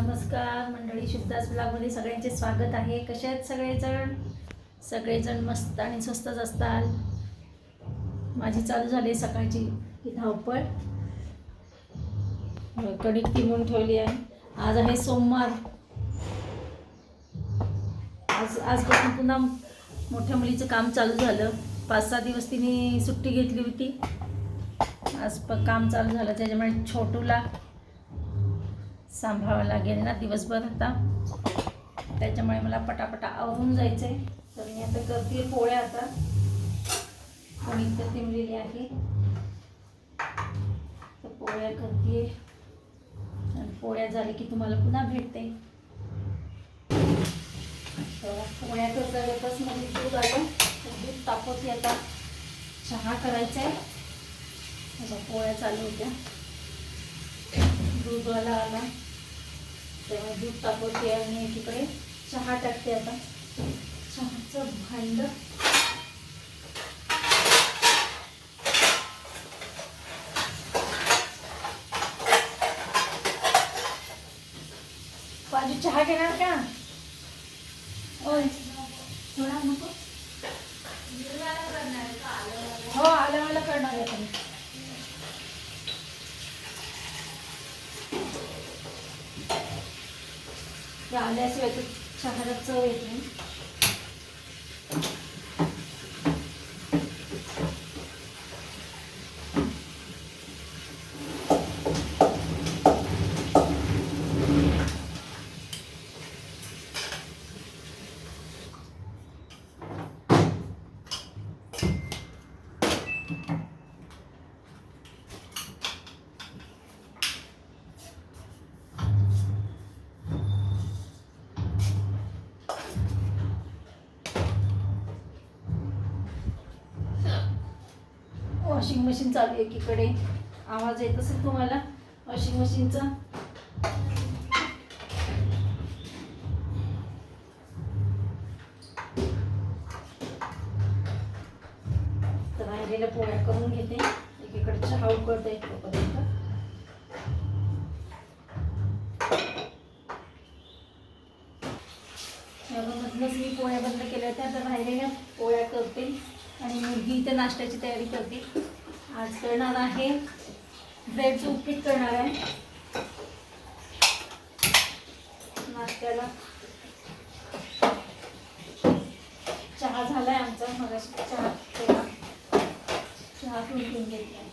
नमस्कार मंडळी शुद्धास ब्लॉगमध्ये सगळ्यांचे स्वागत आहे. कसे आहेत सगळेजण? सगळेजण मस्त आणि स्वस्तच असताल माझी चालू झाली सकाळची ही धावपळ. कणिक तिमून ठेवली आहे. आज आहे सोमवार. आज आजपासून पुन्हा मोठ्या मुलीचं काम चालू झालं. पाच सहा दिवस तिने सुट्टी घेतली होती. आज प काम चालू झालं. त्याच्यामुळे छोटूला सांभाळावं लागेल ना दिवसभर आता. त्याच्यामुळे मला पटापटा आवरून जायचं आहे तर मी आता करते पोळ्या आता. पोळी तर तिमलेली आहे. तर पोळ्या करते. आणि पोळ्या झाल्या की तुम्हाला पुन्हा भेटते. तर पोळ्या करता करताच मध्ये दूध आलं. तर दूध तापवते आता. चहा करायचा आहे आता पोळ्या चालू होत्या. दूधवाला आला. त्यामुळे दूध तापवते आणि तिकडे चहा टाकते आता. चहाचं भांड. पाजू चहा घेणार का? होय थोडा नको हो आलं मला करणार आहे तुम्ही ते आल्याशिवाय तर चहाला चव येते वॉशिंग मशीन चालू आहे एकीकडे. आवाज येत असेल तुम्हाला? वॉशिंग मशीनचा तर राहिलेल्या पोळ्या करून घेते. एकीकडे चहा उकळते तोपर्यंत. यामधूनच मी पोळ्या बंद केल्या होत्या तर राहिलेल्या पोळ्या करते. आणि मुलगी इथे नाश्त्याची तयारी करते. आज करणार आहे ब्रेडचं उपीट करणार आहे. नाश्त्याला. चहा झालाय आमचा मगाशी चहा केला. चहा करून पिऊन घेतला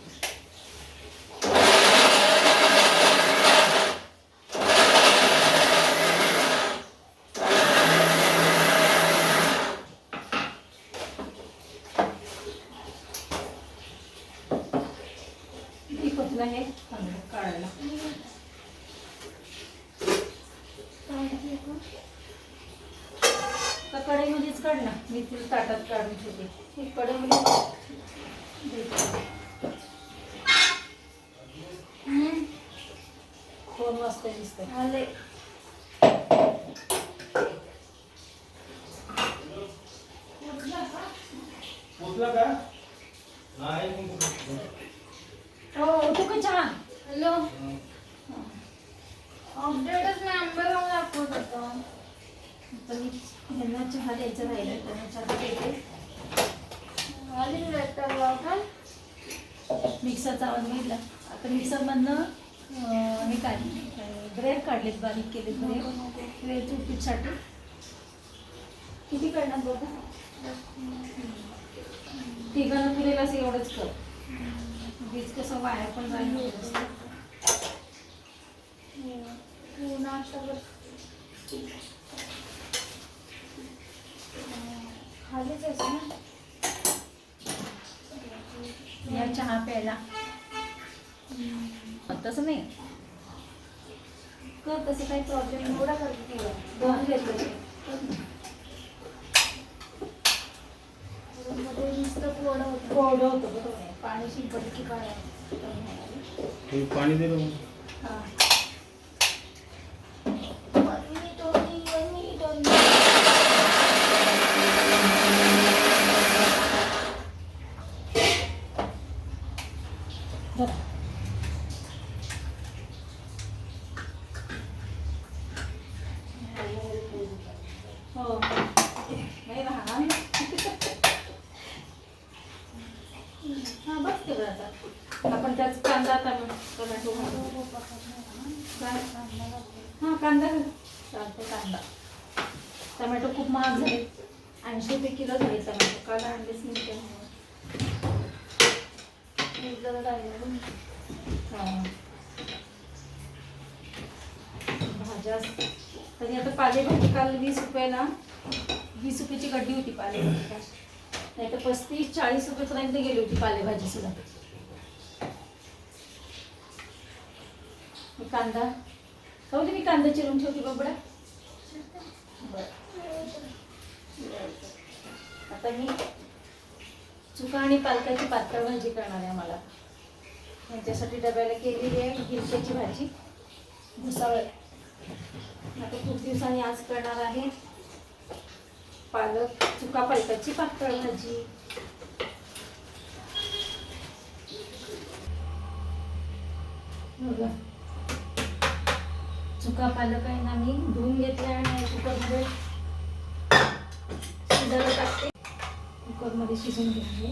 किती पतलं आहे तांदूळ काढायला तर कढईमध्येच काढ ना. मी तिला ताटात काढून ठेवते. ही कढईमध्ये. दोन वाजता दिसतंय. आले. का? हो तू का चहा? हॅलो. तर मी यांना चहा द्यायचा राहिला त्यांना चहा देते मिक्सरचा आवाज बघितला आता मिक्सरमधनं हे काढले ब्रेड काढलेत बारीक केलेत ब्रेड ब्रेड उपीटसाठी किती करणार बघा? तिघांना पुरेल असं एवढंच कर. वीज कसं वाया पण जाईल तू नाश्ता कर खालीच आहेस ना? या चहा प्यायला. तसं नाही. कर तसं काही प्रॉब्लेम एवढा करते दोन आहे. पाणी शिंपडलं की काय? हे पाणी दे ना हां मी दोन्ही मी दोन्ही धर. टोमॅटो घालू. हो, पकड नाही. काय कांदा घालते. हां कांदा घाल चालते कांदा टमॅटो खूप महाग झाले. ऐंशी रुपये किलो झाले टमॅटो काल आणलेच नाही. भाज्या. तरी आता पालेभाजी काल वीस रुपयाला वीस रुपयाची गड्डी होती पालेभाजी काल. नाही तर पस्तीस चाळीस रुपयेपर्यंत गेली होती पालेभाजी सुद्धा. कांदा? हो मी कांदा चिरून ठेवते बाबडा बरं. आता मी चुका आणि पालकाची पातळ भाजी करणार आहे मला यांच्यासाठी डब्याला केलेली आहे गिलक्याची भाजी. भुसावळ. आता खूप दिवसांनी आज करणार आहे पालक चुका पालकाची पातळ भाजी. बघा. चुका पालक आहे ना मी धुवून घेतल्या आणि कुकरमध्ये शिजायला टाकते कुकरमध्ये शिजून घेतले.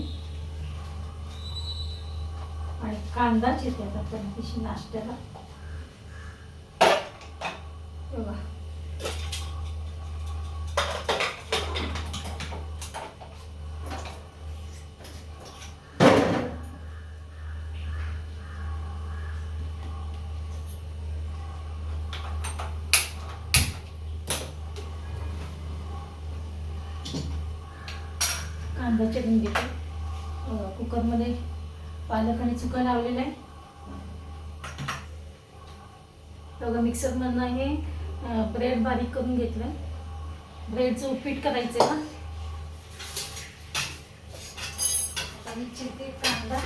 आणि कांदा चिरते आता पण नाश्त्याला. बघा. कांदा चिरून घेते कुकरमध्ये पालक आणि चुका लावलेला आहे. बघा मिक्सरमधनं हे ब्रेड बारीक करून घेतलं ब्रेडचं उपीट करायचं आहे ना आणि चिरते कांदा.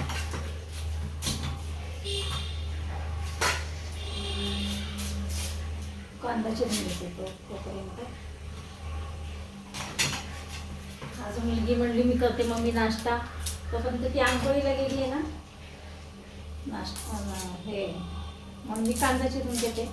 कांदा चिरून घेते तो तोपर्यंत. आज मुलगी म्हणली मी करते मम्मी नाश्ता. तोपर्यंत ती आंघोळीला गेली आहे ना? नाश्ता हे म्हणून मी कांदा चिरून घेते.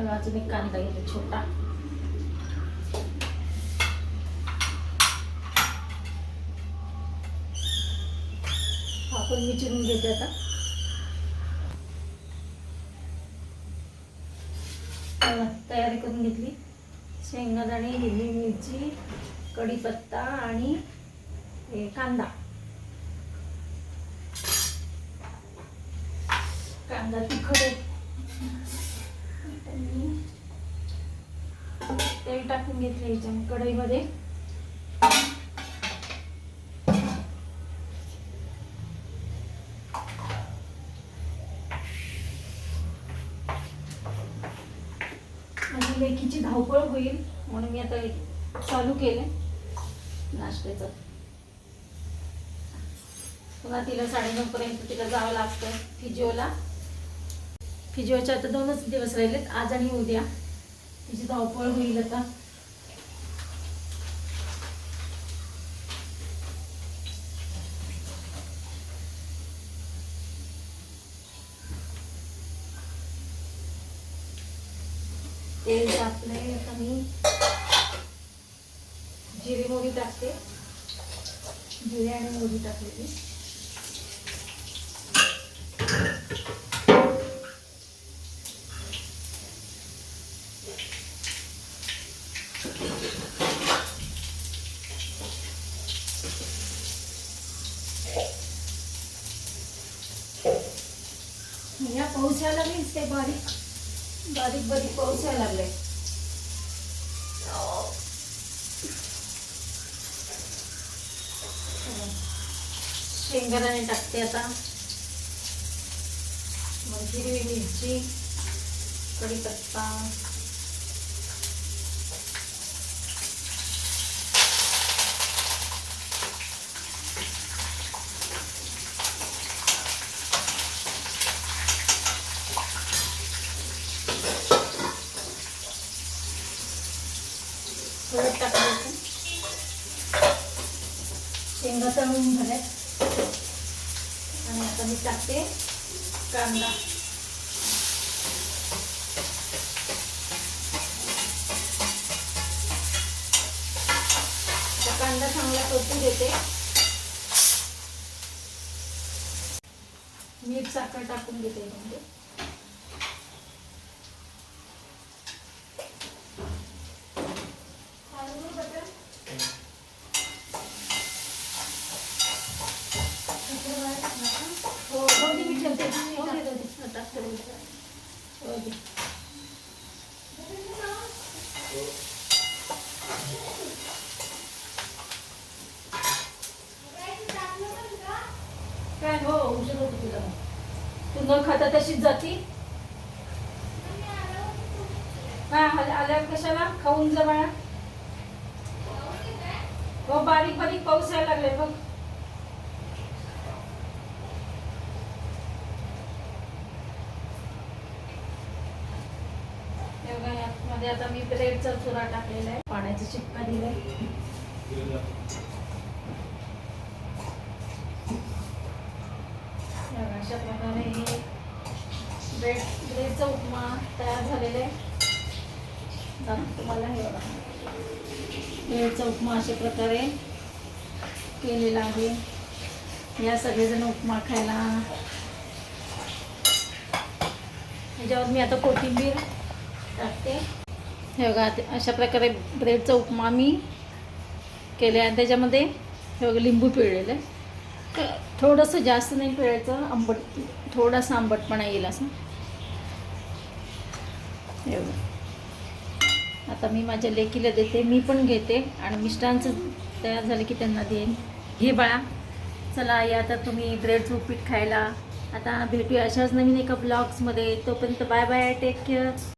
तेव्हा अजून एक कांदा घेते छोटा। आपण विचारून घेते आता. तयारी करून घेतली. शेंगदाणे हिरवी मिरची कढीपत्ता आणि कांदा. कांदा तिखट आहे. तेल टाकून घेतले याच्या कढईमध्ये. लेखीची धावपळ होईल म्हणून मी आता चालू केले नाश्त्याचं. पुन्हा तिला साडेनऊपर्यंत तिला जावं लागतं फिजिओला फिजिओच्या आता दोनच दिवस राहिलेत. आज आणि उद्या. तिची धावपळ होईल आता. तेल टाकलंय आता मी. जिरे मोरी टाकते. जिरे आणि मोरी टाकलेली. पाऊस यायला मीन्स ते बारीक? बारीक बारीक पाऊस यायला लागले. शेंगदाणे टाकते आता. मग हिरवी मिरची कढीपत्ता हळद टाकायचं शेंगा तळून झाल्यात आणि आता मी टाकते कांदा. कांदा चांगला परतू देते मीठ साखर टाकून घेते म्हणजे हो हो दे, मी ठेवते हो दे, हो दे. टाकते मी. हो दे. काय हो उशीर होतो तुला. तू न खाता तशीच जाती? हा आल्यावर कशाला? खाऊन जा बाळा. हो बारीक बारीक पाऊस यायला लागले बघ हे बघा, यामध्ये आता मी चुरा टाकलेला आहे. पाण्याचा शिक्का दिलाय. अशा प्रकारे हे ब्रेड ब्रेडचा उपमा तयार झालेला आहे. तुम्हाला हे बघा. ब्रेडचा उपमा अशा प्रकारे केलेला आहे. या सगळेजण उपमा खायला. ह्याच्यावर मी आता कोथिंबीर टाकते. हे बघा अशा प्रकारे ब्रेडचा उपमा मी केला आणि त्याच्यामध्ये हे बघा लिंबू पिळलेलं. आहे थोडंसं जास्त नाही पिळायचं आंबट थोडासा आंबटपणा येईल असं. हे बघा. आता मी माझ्या लेकीला देते मी पण घेते आणि मिस्टरांचं तयार झालं की त्यांना देईन. घे बाळा चला या आता तुम्ही ब्रेडचं उपीट खायला. आता भेटूया अशाच नवीन एका ब्लॉग्समध्ये. तोपर्यंत बाय बाय टेक केअर